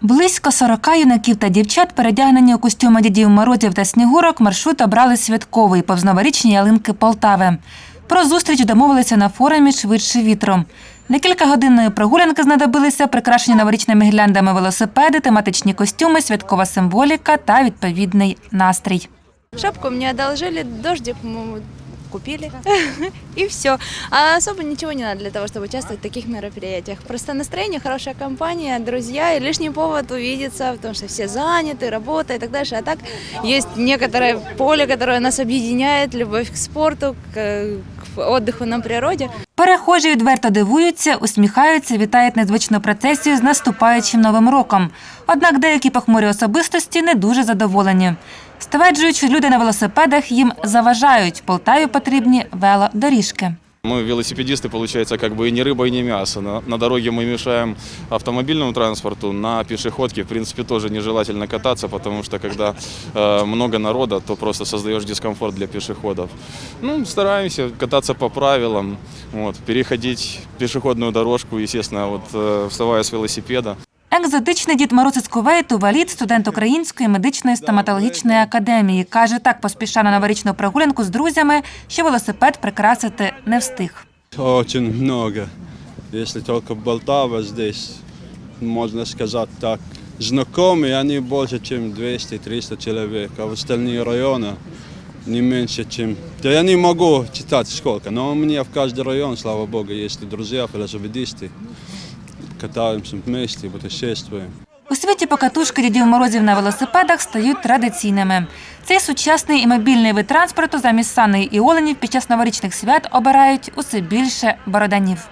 Близько 40 юнаків та дівчат, передягнені у костюми дідів морозів та снігурок, маршрут обрали святковий повз новорічні ялинки Полтави. Про зустріч домовилися на форумі швидше вітром. На кілька годинної прогулянки знадобилися прикрашені новорічними гірляндами велосипеди, тематичні костюми, святкова символіка та відповідний настрій. Шапку мне одолжили, дождик купили, и все. А особо ничего не надо для того, чтобы участвовать в таких мероприятиях. Просто настроение, хорошая компания, друзья и лишний повод увидеться, потому что все заняты, работа и так дальше. А так есть некоторое поле, которое нас объединяет, любовь к спорту, к, к отдыху на природе. Перехожі відверто дивуються, усміхаються, вітають незвичну процесію з наступаючим новим роком. Однак деякі похмурі особистості не дуже задоволені. Стверджують, що люди на велосипедах їм заважають. Полтаві потрібні велодоріжки. Мы велосипедисты, получается, как бы и не рыба, и не мясо. На, на дороге мы мешаем автомобильному транспорту, на пешеходке, в принципе, тоже нежелательно кататься, потому что когда э, много народа, то просто создаешь дискомфорт для пешеходов. Ну, стараемся кататься по правилам, вот, переходить пешеходную дорожку, естественно, вот, э, вставая с велосипеда. Екзотичний дід Мороз із Кувейту, валід, студент Української медичної стоматологічної академії. Каже, так поспішав на новорічну прогулянку з друзями, що велосипед прикрасити не встиг. Очень много. Если только Полтава здесь, можно сказать так, знакомые, они больше, чем 200-300 человек, а в остальные районы не меньше, чем... Да я не могу читать сколько, но у меня в каждый район, слава богу, есть друзья, велосипедисты. Катаемся вместе, путешествуємо. У світі покатушки дідів морозів на велосипедах стають традиційними. Цей сучасний і мобільний вид транспорту замість саней і оленів під час новорічних свят обирають усе більше бороданів.